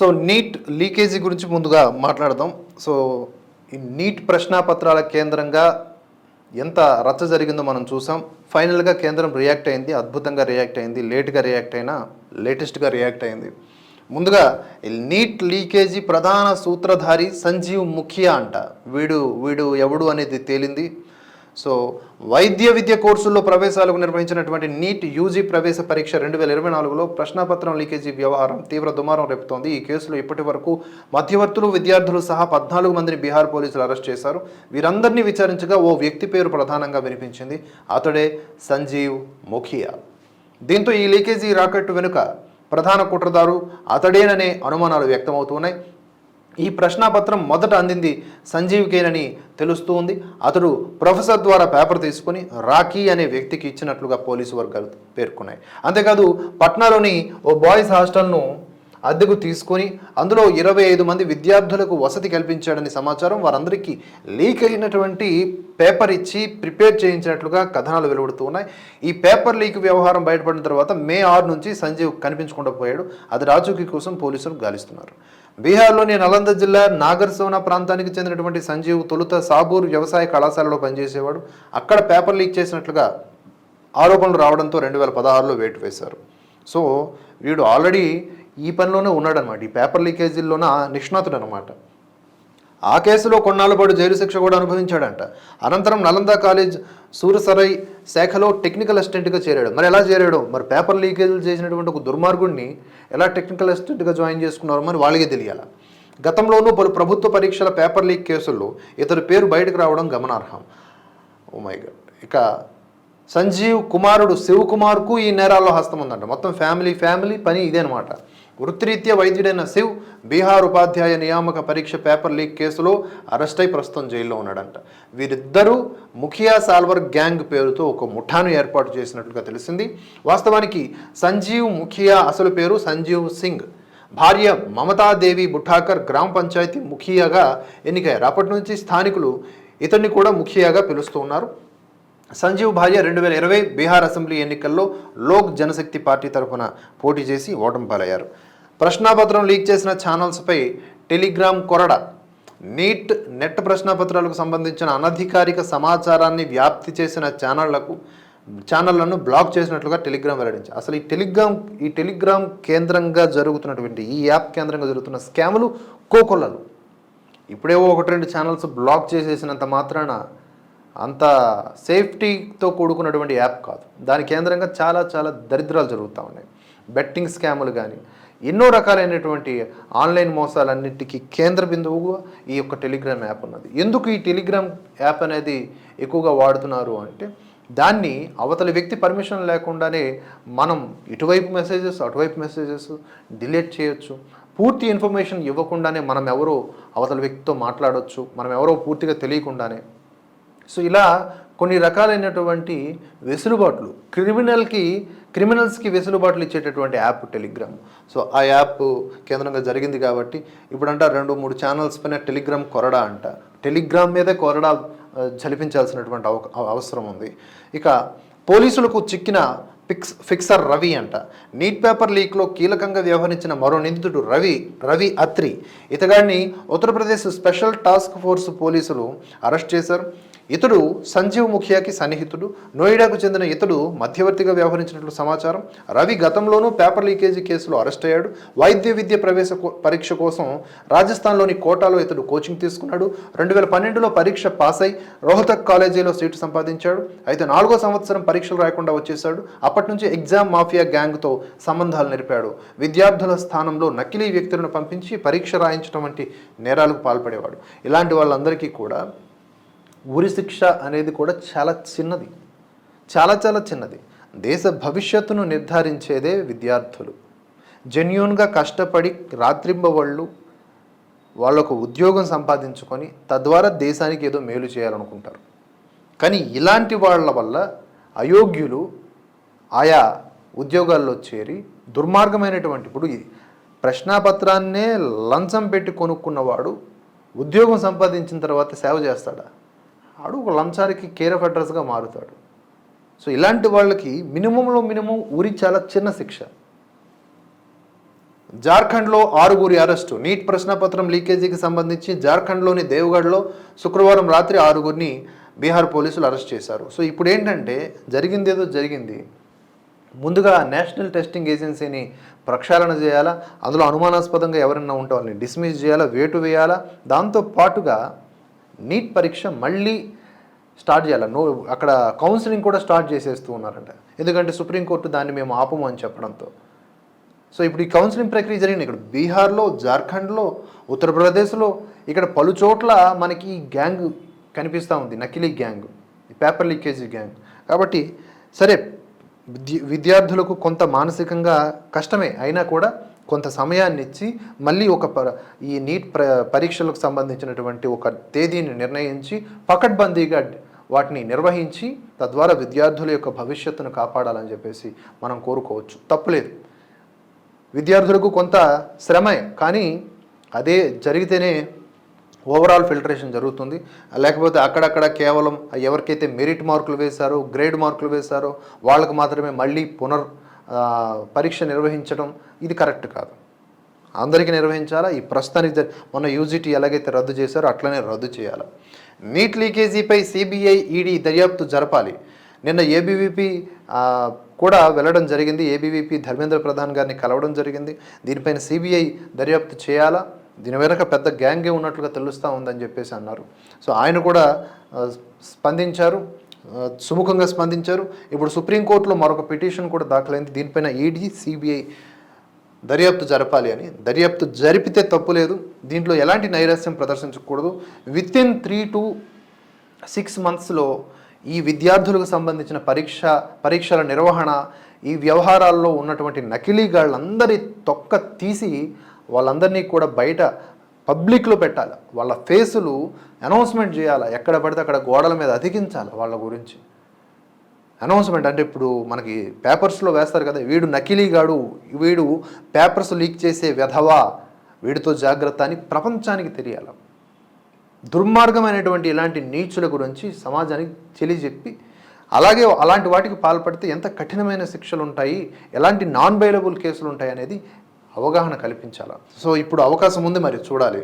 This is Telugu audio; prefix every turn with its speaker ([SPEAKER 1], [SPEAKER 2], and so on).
[SPEAKER 1] సో నీట్ లీకేజీ గురించి ముందుగా మాట్లాడదాం. సో ఈ నీట్ ప్రశ్నాపత్రాల కేంద్రంగా ఎంత రచ్చ జరిగిందో మనం చూసాం. ఫైనల్గా కేంద్రం రియాక్ట్ అయింది అద్భుతంగా రియాక్ట్ అయింది లేట్గా రియాక్ట్ అయినా లేటెస్ట్గా రియాక్ట్ అయింది. ముందుగా ఈ నీట్ లీకేజీ ప్రధాన సూత్రధారి సంజీవ్ ముఖియా అంట. వీడు వీడు ఎవడు అనేది తేలింది? సో వైద్య విద్య కోర్సుల్లో ప్రవేశాలకు నిర్వహించినటువంటి నీట్ యూజీ ప్రవేశ పరీక్ష రెండు వేల ఇరవై నాలుగులో ప్రశ్నాపత్రం లీకేజీ వ్యవహారం తీవ్ర దుమారం రేపుతోంది. ఈ కేసులో ఇప్పటి వరకు మధ్యవర్తులు విద్యార్థులు సహా పద్నాలుగు మందిని బీహార్ పోలీసులు అరెస్ట్ చేశారు. వీరందరినీ విచారించగా ఓ వ్యక్తి పేరు ప్రధానంగా వినిపించింది. అతడే సంజీవ్ ముఖియా. దీంతో ఈ లీకేజీ రాకెట్ వెనుక ప్రధాన కుట్రదారు అతడేననే అనుమానాలు వ్యక్తమవుతున్నాయి ఈ ప్రశ్నాపత్రం మొదట అందింది సంజీవ్కేనని తెలుస్తూ ఉంది. అతడు ప్రొఫెసర్ ద్వారా పేపర్ తీసుకుని రాఖీ అనే వ్యక్తికి ఇచ్చినట్లుగా పోలీసు వర్గాలు పేర్కొన్నాయి. అంతేకాదు పట్నాలోని ఓ బాయ్స్ హాస్టల్ను అద్దెకు తీసుకొని అందులో ఇరవై ఐదు మంది విద్యార్థులకు వసతి కల్పించాడని సమాచారం వారందరికీ లీక్ అయినటువంటి పేపర్ ఇచ్చి ప్రిపేర్ చేయించినట్లుగా కథనాలు వెలువడుతూ ఉన్నాయి. ఈ పేపర్ లీక్ వ్యవహారం బయటపడిన తర్వాత మే ఆరు నుంచి సంజీవ్ కనిపించకుండా పోయాడు. అది రాజుకి కోసం పోలీసులు గాలిస్తున్నారు. బీహార్లోని నలంద జిల్లా నాగర్సోనా ప్రాంతానికి చెందినటువంటి సంజీవ్ తొలుత సాబూర్ వ్యవసాయ కళాశాలలో పనిచేసేవాడు. అక్కడ పేపర్ లీక్ చేసినట్లుగా ఆరోపణలు రావడంతో రెండు వేల పదహారులో వేటు వేశారు. సో వీడు ఆల్రెడీ ఈ పనిలోనే ఉన్నాడనమాట ఈ పేపర్ లీకేజీల్లోన నిష్ణాతుడు అనమాట ఆ కేసులో కొన్నాళ్ళ పాటు జైలు శిక్ష కూడా అనుభవించాడంట. అనంతరం నలంద కాలేజ్ సూరసరై శాఖలో టెక్నికల్ అసిస్టెంట్గా చేరాడు. మరి ఎలా చేరాడు? మరి పేపర్ లీకేజ్ చేసినటువంటి ఒక దుర్మార్గుడిని ఎలా టెక్నికల్ అసిస్టెంట్గా జాయిన్ చేసుకున్నారో మరి వాళ్ళకే తెలియాలి. గతంలోనూ పలు ప్రభుత్వ పరీక్షల పేపర్ లీక్ కేసుల్లో ఇతడి పేరు బయటకు రావడం గమనార్హం. Oh my god. ఇక సంజీవ్ కుమారుడు శివకుమార్కు ఈ నేరాల్లో హస్తం ఉందంట మొత్తం ఫ్యామిలీ ఫ్యామిలీ పని ఇదేనమాట వృత్తిరీత్యా వైద్యుడైన శివ్ బీహార్ ఉపాధ్యాయ నియామక పరీక్ష పేపర్ లీక్ కేసులో అరెస్ట్ అయి ప్రస్తుతం జైల్లో ఉన్నాడంట. వీరిద్దరూ ముఖియా సాల్వర్ గ్యాంగ్ పేరుతో ఒక ముఠాను ఏర్పాటు చేసినట్లుగా తెలిసింది. వాస్తవానికి సంజీవ్ ముఖియా అసలు పేరు సంజీవ్ సింగ్. భార్య మమతాదేవి బుఠాకర్ గ్రామ పంచాయతీ ముఖియాగా ఎన్నికయ్యారు. అప్పటి నుంచి స్థానికులు ఇతన్ని కూడా ముఖియాగా పిలుస్తూ ఉన్నారు. సంజీవ్ భార్య రెండు వేల ఇరవై బీహార్ అసెంబ్లీ ఎన్నికల్లో లోక్ జనశక్తి పార్టీ తరఫున పోటీ చేసి ఓటమి పాలయ్యారు. ప్రశ్నాపత్రం లీక్ చేసిన ఛానల్స్పై టెలిగ్రామ్ కొరడ నీట్ నెట్ ప్రశ్నాపత్రాలకు సంబంధించిన అనధికారిక సమాచారాన్ని వ్యాప్తి చేసిన ఛానళ్ళకు ఛానళ్ళను బ్లాక్ చేసినట్లుగా టెలిగ్రామ్ వెల్లడించారు అసలు ఈ టెలిగ్రామ్ ఈ టెలిగ్రామ్ కేంద్రంగా జరుగుతున్నటువంటి ఈ యాప్ కేంద్రంగా జరుగుతున్న స్కాములు కోకొల్లలు ఇప్పుడేవో ఒకటి రెండు ఛానల్స్ బ్లాక్ చేసేసినంత మాత్రాన అంత సేఫ్టీతో కూడుకున్నటువంటి యాప్ కాదు. దాని కేంద్రంగా చాలా చాలా దరిద్రాలు జరుగుతూ ఉన్నాయి. బెట్టింగ్ స్కాములు కానీ ఎన్నో రకాలైనటువంటి ఆన్లైన్ మోసాలన్నిటికీ కేంద్ర బిందువుగా ఈ యొక్క టెలిగ్రామ్ యాప్ ఉన్నది. ఎందుకు ఈ టెలిగ్రామ్ యాప్ అనేది ఎక్కువగా వాడుతున్నారు అంటే దాన్ని అవతలి వ్యక్తి పర్మిషన్ లేకుండానే మనం ఇటువైపు మెసేజెస్ అటువైపు మెసేజెస్ డిలీట్ చేయొచ్చు. పూర్తి ఇన్ఫర్మేషన్ ఇవ్వకుండానే మనం ఎవరో అవతల వ్యక్తితో మాట్లాడొచ్చు. మనం ఎవరో పూర్తిగా తెలియకుండానే సో ఇలా కొన్ని రకాలైనటువంటి వెసులుబాట్లు క్రిమినల్కి క్రిమినల్స్కి వెసులుబాట్లు ఇచ్చేటటువంటి యాప్ టెలిగ్రామ్. సో ఆ యాప్ కేంద్రంగా జరిగింది కాబట్టి ఇప్పుడు అంట రెండు మూడు ఛానల్స్ పైన టెలిగ్రామ్ కొరడా అంట. టెలిగ్రామ్ మీదే కొరడా జలిపించాల్సినటువంటి అవ- అవసరం ఉంది. ఇక పోలీసులకు చిక్కిన ఫిక్స్ ఫిక్సర్ రవి అంట. నీట్ పేపర్ లీక్లో కీలకంగా వ్యవహరించిన మరో నిందితుడు రవి రవి అత్రి. ఇతగాడిని ఉత్తరప్రదేశ్ స్పెషల్ టాస్క్ ఫోర్స్ పోలీసులు అరెస్ట్ చేశారు. ఇతడు సంజీవ్ ముఖియాకి సన్నిహితుడు నోయిడాకు చెందిన ఇతడు మధ్యవర్తిగా వ్యవహరించినట్లు సమాచారం. రవి గతంలోనూ పేపర్ లీకేజీ కేసులో అరెస్ట్ అయ్యాడు. వైద్య విద్య ప్రవేశ కో- పరీక్ష కోసం రాజస్థాన్లోని కోటాలో ఇతడు కోచింగ్ తీసుకున్నాడు. రెండు వేల పన్నెండులో పరీక్ష పాస్ అయి రోహతక్ కాలేజీలో సీటు సంపాదించాడు. అయితే నాలుగో సంవత్సరం పరీక్షలు రాయకుండా వచ్చేశాడు. అప్పటి నుంచి ఎగ్జామ్ మాఫియా గ్యాంగ్తో సంబంధాలు నిలిపాడు. విద్యార్థుల స్థానంలో నకిలీ వ్యక్తులను పంపించి పరీక్ష రాయించడం వంటి నేరాలకు పాల్పడేవాడు. ఇలాంటి వాళ్ళందరికీ కూడా ఉరి శిక్ష అనేది కూడా చాలా చిన్నది. చాలా చాలా చిన్నది. దేశ భవిష్యత్తును నిర్ధారించేదే విద్యార్థులు. జెన్యున్గా కష్టపడి రాత్రింబవళ్ళు వాళ్ళకు ఉద్యోగం సంపాదించుకొని తద్వారా దేశానికి ఏదో మేలు చేయాలనుకుంటారు. కానీ ఇలాంటి వాళ్ళ వల్ల అయోగ్యులు ఆయా ఉద్యోగాల్లో చేరి దుర్మార్గమైనటువంటి ఇప్పుడు ప్రశ్నాపత్రాన్నే లంచం పెట్టి కొనుక్కున్నవాడు ఉద్యోగం సంపాదించిన తర్వాత సేవ చేస్తాడా? ఆడు ఒక లంచానికి కేర్ ఆఫ్ అడ్రస్గా మారుతాడు. సో ఇలాంటి వాళ్ళకి మినిమంలో మినిమం ఊరి చాలా చిన్న శిక్ష. జార్ఖండ్లో ఆరుగురి అరెస్టు. నీట్ ప్రశ్నపత్రం లీకేజీకి సంబంధించి జార్ఖండ్లోని దేవగఢ్లో శుక్రవారం రాత్రి ఆరుగురిని బీహార్ పోలీసులు అరెస్ట్ చేశారు. సో ఇప్పుడు ఏంటంటే జరిగింది ఏదో జరిగింది. ముందుగా నేషనల్ టెస్టింగ్ ఏజెన్సీని ప్రక్షాళన చేయాలా? అందులో అనుమానాస్పదంగా ఎవరైనా ఉంటే వాళ్ళని డిస్మిస్ చేయాలా? వేటు వేయాలా? దాంతో పాటుగా నీట్ పరీక్ష మళ్ళీ స్టార్ట్ చేయాలి. నో అక్కడ కౌన్సిలింగ్ కూడా స్టార్ట్ చేసేస్తూ ఉన్నారంట. ఎందుకంటే సుప్రీంకోర్టు దాన్ని మేము ఆపము అని చెప్పడంతో. సో ఇప్పుడు ఈ కౌన్సిలింగ్ ప్రక్రియ జరిగింది. ఇక్కడ బీహార్లో జార్ఖండ్లో ఉత్తరప్రదేశ్లో ఇక్కడ పలు చోట్ల మనకి ఈ గ్యాంగ్ కనిపిస్తూ ఉంది. నకిలీ గ్యాంగ్. Paper leakage gang. కాబట్టి సరే విద్య- విద్యార్థులకు కొంత మానసికంగా కష్టమే. అయినా కూడా కొంత సమయాన్ని ఇచ్చి మళ్ళీ ఒక ప- ఈ నీట్ ప్ర పరీక్షలకు సంబంధించినటువంటి ఒక తేదీని నిర్ణయించి పకడ్బందీగా వాటిని నిర్వహించి తద్వారా విద్యార్థుల యొక్క భవిష్యత్తును కాపాడాలని చెప్పేసి మనం కోరుకోవచ్చు. తప్పులేదు. విద్యార్థులకు కొంత శ్రమే కానీ అదే జరిగితేనే ఓవరాల్ ఫిల్టరేషన్ జరుగుతుంది. లేకపోతే అక్కడక్కడ కేవలం ఎవరికైతే మెరిట్ మార్కులు వేశారో గ్రేడ్ మార్కులు వేశారో వాళ్ళకు మాత్రమే మళ్ళీ పునర్ పరీక్ష నిర్వహించడం ఇది కరెక్ట్ కాదు. అందరికీ నిర్వహించాలా? ఈ ప్రస్తుతానికి మొన్న యూజిటీ ఎలాగైతే రద్దు చేశారో అట్లనే రద్దు చేయాలి? నీట్ లీకేజీపై సిబిఐ ఈడీ దర్యాప్తు జరపాలి. నిన్న ఏబీవీపీ కూడా వెళ్ళడం జరిగింది. ఏబీవీపీ ధర్మేంద్ర ప్రధాన్ గారిని కలవడం జరిగింది. దీనిపైన సిబిఐ దర్యాప్తు చేయాలా? దీని వెనక పెద్ద గ్యాంగే ఉన్నట్లుగా తెలుస్తూ ఉందని చెప్పేసి అన్నారు. సో ఆయన కూడా స్పందించారు. సుముఖంగా స్పందించారు. ఇప్పుడు సుప్రీంకోర్టులో మరొక పిటిషన్ కూడా దాఖలైంది. దీనిపైన ఈడీ సిబిఐ దర్యాప్తు జరపాలి అని. దర్యాప్తు జరిపితే తప్పు లేదు. దీంట్లో ఎలాంటి నైరాస్యం ప్రదర్శించకూడదు. With in three to six మంత్స్లో ఈ విద్యార్థులకు సంబంధించిన పరీక్ష పరీక్షల నిర్వహణ ఈ వ్యవహారాల్లో ఉన్నటువంటి నకిలీగాళ్ళందరి తొక్క తీసి వాళ్ళందరినీ కూడా బయట పబ్లిక్లో పెట్టాలి. వాళ్ళ ఫేసులు అనౌన్స్మెంట్ చేయాలి? ఎక్కడ పడితే అక్కడ గోడల మీద అతికించాలి వాళ్ళ గురించి. అనౌన్స్మెంట్ అంటే ఇప్పుడు మనకి పేపర్స్లో వేస్తారు కదా వీడు నకిలీగాడు వీడు పేపర్స్ లీక్ చేసే వెధవా వీడితో జాగ్రత్త అని ప్రపంచానికి తెలియాలి. దుర్మార్గమైనటువంటి ఇలాంటి నీచుల గురించి సమాజానికి తెలియజెప్పి అలాగే అలాంటి వాటికి పాల్పడితే ఎంత కఠినమైన శిక్షలు ఉంటాయి ఎలాంటి నాన్ బైలబుల్ కేసులు ఉంటాయి అనేది అవగాహన కల్పించాలా? సో ఇప్పుడు అవకాశం ఉంది మరి చూడాలి.